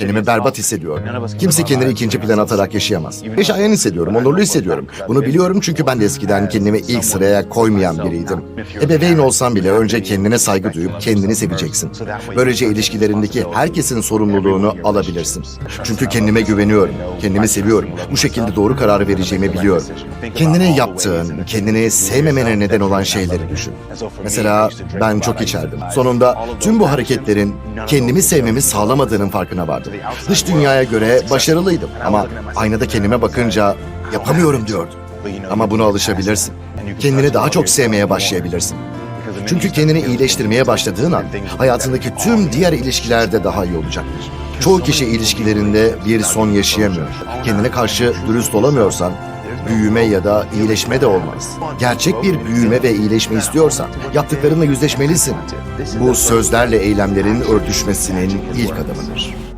Kendimi berbat hissediyorum. Kimse kendini ikinci plana atarak yaşayamaz. Ve şayan hissediyorum, onurlu hissediyorum. Bunu biliyorum çünkü ben de eskiden kendimi ilk sıraya koymayan biriydim. Ebeveyn olsam bile önce kendine saygı duyup kendini seveceksin. Böylece ilişkilerindeki herkesin sorumluluğunu alabilirsin. Çünkü kendime güveniyorum, kendimi seviyorum. Bu şekilde doğru kararı vereceğimi biliyorum. Kendine yaptığın, kendini sevmemene neden olan şeyleri düşün. Mesela ben çok içerdim. Sonunda tüm bu hareketlerin kendimi sevmemi sağlamadığının farkına vardım. Dış dünyaya göre başarılıydım ama aynada kendime bakınca yapamıyorum diyordum. Ama buna alışabilirsin. Kendini daha çok sevmeye başlayabilirsin. Çünkü kendini iyileştirmeye başladığın an hayatındaki tüm diğer ilişkilerde daha iyi olacaktır. Çoğu kişi ilişkilerinde bir son yaşayamıyor. Kendine karşı dürüst olamıyorsan büyüme ya da iyileşme de olmaz. Gerçek bir büyüme ve iyileşme istiyorsan yaptıklarınla yüzleşmelisin. Bu sözlerle eylemlerin örtüşmesinin ilk adımıdır.